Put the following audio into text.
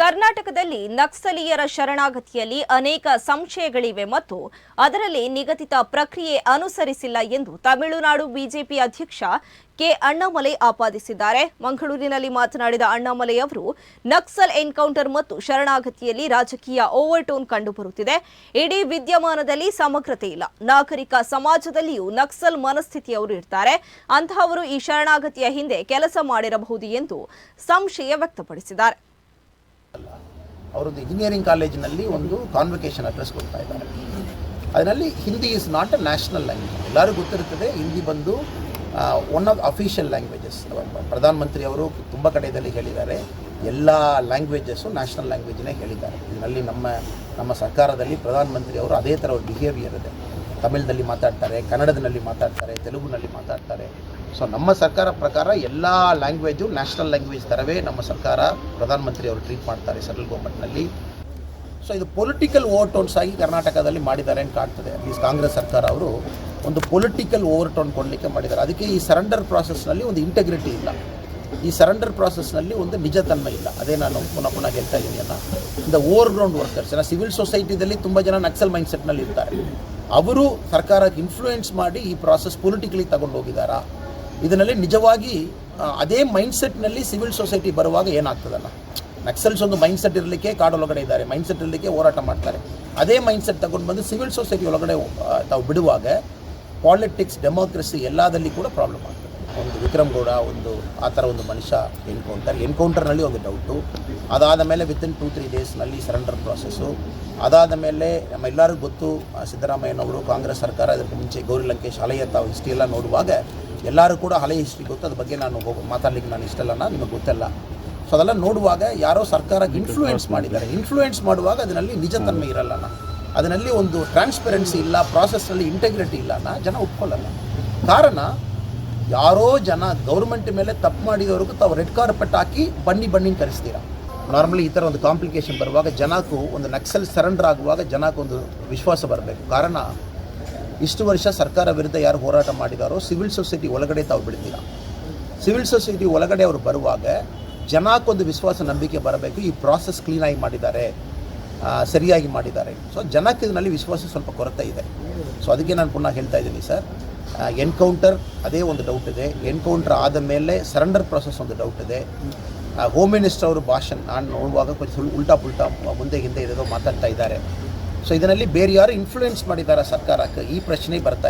ಕರ್ನಾಟಕದಲ್ಲಿ ನಕ್ಸಲೀಯರ ಶರಣಾಗತಿಯಲ್ಲಿ ಅನೇಕ ಸಂಶಯಗಳಿವೆ ಮತ್ತು ಅದರಲ್ಲಿ ನಿಗದಿತ ಪ್ರಕ್ರಿಯೆ ಅನುಸರಿಸಿಲ್ಲ ಎಂದು ತಮಿಳುನಾಡು ಬಿಜೆಪಿ ಅಧ್ಯಕ್ಷ ಕೆ ಅಣ್ಣಾಮಲೈ ಆಪಾದಿಸಿದ್ದಾರೆ. ಮಂಗಳೂರಿನಲ್ಲಿ ಮಾತನಾಡಿದ ಅಣ್ಣಾಮಲೈ ಅವರು, ನಕ್ಸಲ್ ಎನ್ಕೌಂಟರ್ ಮತ್ತು ಶರಣಾಗತಿಯಲ್ಲಿ ರಾಜಕೀಯ ಓವರ್ಟೋನ್ ಕಂಡುಬರುತ್ತಿದೆ. ಇಡೀ ವಿದ್ಯಮಾನದಲ್ಲಿ ಸಮಗ್ರತೆ ಇಲ್ಲ. ನಾಗರಿಕ ಸಮಾಜದಲ್ಲಿಯೂ ನಕ್ಸಲ್ ಮನಸ್ಥಿತಿಯವರು ಇರ್ತಾರೆ. ಅಂತಹವರು ಈ ಶರಣಾಗತಿಯ ಹಿಂದೆ ಕೆಲಸ ಮಾಡಿರಬಹುದು ಎಂದು ಸಂಶಯ ವ್ಯಕ್ತಪಡಿಸಿದ್ದಾರೆ. ಅವರೊಂದು ಇಂಜಿನಿಯರಿಂಗ್ ಕಾಲೇಜಿನಲ್ಲಿ ಒಂದು ಕಾನ್ವೊಕೇಶನ್ ಅಡ್ರೆಸ್ ಕೊಡ್ತಾ ಇದ್ದಾರೆ. ಅದರಲ್ಲಿ Hindi is not a national language ಎಲ್ಲರಿಗೂ ಗೊತ್ತಿರುತ್ತದೆ ಹಿಂದಿ ಬಂದು ಒನ್ ಆಫ್ ಅಫಿಷಿಯಲ್ ಲ್ಯಾಂಗ್ವೇಜಸ್ ಪ್ರಧಾನಮಂತ್ರಿ ಅವರು ತುಂಬ ಕಡೆಯಲ್ಲಿ ಹೇಳಿದ್ದಾರೆ, ಎಲ್ಲ ಲ್ಯಾಂಗ್ವೇಜಸ್ಸು ನ್ಯಾಷನಲ್ ಲ್ಯಾಂಗ್ವೇಜ್ನೇ ಹೇಳಿದ್ದಾರೆ. ಇದರಲ್ಲಿ ನಮ್ಮ ನಮ್ಮ ಸರ್ಕಾರದಲ್ಲಿ ಪ್ರಧಾನಮಂತ್ರಿ ಅವರು ಅದೇ ಥರ ಬಿಹೇವಿಯರ್ ಇದೆ. ತಮಿಳ್ನಲ್ಲಿ ಮಾತಾಡ್ತಾರೆ, ಕನ್ನಡದಲ್ಲಿ ಮಾತಾಡ್ತಾರೆ, ತೆಲುಗುನಲ್ಲಿ ಮಾತಾಡ್ತಾರೆ. ಸೊ ನಮ್ಮ ಸರ್ಕಾರ ಪ್ರಕಾರ ಎಲ್ಲ ಲ್ಯಾಂಗ್ವೇಜು ನ್ಯಾಷನಲ್ ಲ್ಯಾಂಗ್ವೇಜ್ ಥರವೇ ನಮ್ಮ ಸರ್ಕಾರ ಪ್ರಧಾನಮಂತ್ರಿ ಅವರು ಟ್ರೀಟ್ ಮಾಡ್ತಾರೆ ಸೆಂಟ್ರಲ್ ಗೌರ್ಮೆಂಟ್ನಲ್ಲಿ ಸೊ ಇದು ಪೊಲಿಟಿಕಲ್ ಓವರ್ಟೋನ್ಸ್ ಆಗಿ ಕರ್ನಾಟಕದಲ್ಲಿ ಮಾಡಿದ್ದಾರೆ ಅಂತ ಕಾಣ್ತದೆ. ಅಟ್ಲೀಸ್ಟ್ ಕಾಂಗ್ರೆಸ್ ಸರ್ಕಾರ ಅವರು ಒಂದು ಪೊಲಿಟಿಕಲ್ ಓವರ್ಟೋನ್ ಕೊಡಲಿಕ್ಕೆ ಮಾಡಿದ್ದಾರೆ. ಅದಕ್ಕೆ ಈ ಸರೆಂಡರ್ ಪ್ರಾಸೆಸ್ನಲ್ಲಿ ಒಂದು ಇಂಟೆಗ್ರಿಟಿ ಇಲ್ಲ. ಈ ಸರೆಂಡರ್ ಪ್ರಾಸೆಸ್ನಲ್ಲಿ ಒಂದು ನಿಜತನ್ಮ ಇಲ್ಲ. ಅದೇ ನಾನು ಪುನಃ ಪುನಃ ಹೇಳ್ತಾ ಇದ್ದೀನಿ ಅಲ್ಲ. ಇಂದ ಓವರ್ ಗ್ರೌಂಡ್ ವರ್ಕರ್ಸ್ ಜನ ಸಿವಿಲ್ ಸೊಸೈಟಿದಲ್ಲಿ ತುಂಬ ಜನ ನಕ್ಸಲ್ ಮೈಂಡ್ಸೆಟ್ನಲ್ಲಿ ಇರ್ತಾರೆ. ಅವರು ಸರ್ಕಾರಕ್ಕೆ ಇನ್ಫ್ಲೂಯೆನ್ಸ್ ಮಾಡಿ ಈ ಪ್ರಾಸೆಸ್ ಪೊಲಿಟಿಕಲಿ ತಗೊಂಡು ಹೋಗಿದ್ದಾರಾ ಇದರಲ್ಲಿ ನಿಜವಾಗಿ ಅದೇ ಮೈಂಡ್ಸೆಟ್ನಲ್ಲಿ ಸಿವಿಲ್ ಸೊಸೈಟಿ ಬರುವಾಗ ಏನಾಗ್ತದಲ್ಲ? ನಕ್ಸಲ್ಸ್ ಒಂದು ಮೈಂಡ್ಸೆಟ್ ಇರಲಿಕ್ಕೆ ಕಾಡೊಳಗಡೆ ಇದ್ದಾರೆ ಮೈಂಡ್ಸೆಟ್ ಇರಲಿಕ್ಕೆ ಹೋರಾಟ ಮಾಡ್ತಾರೆ. ಅದೇ ಮೈಂಡ್ಸೆಟ್ ತಗೊಂಡು ಬಂದು ಸಿವಿಲ್ ಸೊಸೈಟಿ ಒಳಗಡೆ ತಾವು ಬಿಡುವಾಗ ಪಾಲಿಟಿಕ್ಸ್ ಡೆಮೋಕ್ರಸಿ ಎಲ್ಲದಲ್ಲಿ ಕೂಡ ಪ್ರಾಬ್ಲಮ್ ಆಗ್ತದೆ. ಒಂದು ವಿಕ್ರಮ್ ಗೌಡ, ಒಂದು, ಆ ಥರ ಒಂದು ಮನುಷ್ಯ ಎನ್ಕೌಂಟರ್ ಎನ್ಕೌಂಟರ್ನಲ್ಲಿ ಒಂದು ಡೌಟು ಅದಾದ ಮೇಲೆ ವಿತಿನ್ ಟೂ ತ್ರೀ ಡೇಸ್ನಲ್ಲಿ ಸರೆಂಡರ್ ಪ್ರಾಸೆಸ್ಸು ಅದಾದ ಮೇಲೆ ನಮ್ಮ ಎಲ್ಲರಿಗೂ ಗೊತ್ತು ಸಿದ್ದರಾಮಯ್ಯನವರು ಕಾಂಗ್ರೆಸ್ ಸರ್ಕಾರ, ಅದಕ್ಕೆ ಮುಂಚೆ ಗೌರಿ ಲಂಕೇಶ್ ಅಲೆಯ ತಾವು ಹಿಸ್ಟ್ರಿ ಎಲ್ಲ ನೋಡುವಾಗ ಎಲ್ಲರೂ ಕೂಡ ಹಳೆ ಹಿಸ್ಟ್ರಿ ಗೊತ್ತು ಅದ್ರ ಬಗ್ಗೆ ನಾನು ಹೋಗಿ ಮಾತಾಡ್ಲಿಕ್ಕೆ ನಾನು ಇಷ್ಟಲ್ಲ ನಿಮಗೆ ಗೊತ್ತಲ್ಲ. ಸೊ ಅದೆಲ್ಲ ನೋಡುವಾಗ ಯಾರೋ ಸರ್ಕಾರಕ್ಕೆ ಇನ್ಫ್ಲೂಯೆನ್ಸ್ ಮಾಡಿದ್ದಾರೆ. ಇನ್ಫ್ಲೂಯೆನ್ಸ್ ಮಾಡುವಾಗ ಅದರಲ್ಲಿ ನಿಜತನ್ಮೆ ಇರಲ್ಲ ಅದರಲ್ಲಿ ಒಂದು ಟ್ರಾನ್ಸ್ಪರೆನ್ಸಿ ಇಲ್ಲ ಪ್ರಾಸೆಸ್ನಲ್ಲಿ ಇಂಟೆಗ್ರಿಟಿ ಇಲ್ಲ ನಾನು ಜನ ಒಪ್ಕೊಳ್ಳಲ್ಲ ಕಾರಣ ಯಾರೋ ಜನ ಗೌರ್ಮೆಂಟ್ ಮೇಲೆ ತಪ್ಪು ಮಾಡಿದವ್ರಿಗೂ ತಾವು ರೆಡ್ ಕಾರ್ಪೆಟ್ ಹಾಕಿ ಬನ್ನಿ ಬನ್ನಿ ಕರೆಸ್ತೀರಾ? ನಾರ್ಮಲಿ ಈ ಥರ ಒಂದು ಕಾಂಪ್ಲಿಕೇಶನ್ ಬರುವಾಗ ಜನಕ್ಕೂ ಒಂದು ನಕ್ಸಲ್ ಸರೆಂಡರ್ ಆಗುವಾಗ ಜನಕ್ಕೊಂದು ವಿಶ್ವಾಸ ಬರಬೇಕು. ಕಾರಣ ಇಷ್ಟು ವರ್ಷ ಸರ್ಕಾರ ವಿರುದ್ಧ ಯಾರು ಹೋರಾಟ ಮಾಡಿದಾರೋ ಸಿವಿಲ್ ಸೊಸೈಟಿ ಒಳಗಡೆ ತಾವು ಬಿಡ್ತೀರಾ. ಸಿವಿಲ್ ಸೊಸೈಟಿ ಒಳಗಡೆ ಅವರು ಬರುವಾಗ ಜನಕ್ಕೊಂದು ವಿಶ್ವಾಸ, ನಂಬಿಕೆ ಬರಬೇಕು. ಈ ಪ್ರಾಸೆಸ್ ಕ್ಲೀನಾಗಿ ಮಾಡಿದ್ದಾರೆ. ಸರಿಯಾಗಿ ಮಾಡಿದ್ದಾರೆ. ಸೊ ಜನಕ್ಕೆ ಇದರಲ್ಲಿ ವಿಶ್ವಾಸ ಸ್ವಲ್ಪ ಕೊರತೆ ಇದೆ. ಸೊ ಅದಕ್ಕೆ ನಾನು ಪುನಃ ಹೇಳ್ತಾ ಇದ್ದೀನಿ ಸರ್. ಎನ್ಕೌಂಟರ್ ಅದೇ ಒಂದು ಡೌಟ್ ಇದೆ. ಎನ್ಕೌಂಟರ್ ಆದ ಮೇಲೆ ಸರೆಂಡರ್ ಪ್ರಾಸೆಸ್ ಒಂದು ಡೌಟ್ ಇದೆ. ಹೋಮ್ ಮಿನಿಸ್ಟರ್ ಅವರು ಭಾಷಣ, ನಾನು ನೋಡುವಾಗ ಸುಳ್- ಉಲ್ಟಾ ಪುಲ್ಟಾ ಮುಂದೆ ಹಿಂದೆ ಇರೋದು ಮಾತಾಡ್ತಾ ಇದ್ದಾರೆ. ಸೊ ಇದರಲ್ಲಿ ಬೇರೆ ಯಾರು ಇನ್ಫ್ಲೂಯೆನ್ಸ್ ಮಾಡಿದ್ದಾರೆ ಸರ್ಕಾರಕ್ಕೆ? ಈ ಪ್ರಶ್ನೆ ಬರ್ತಾ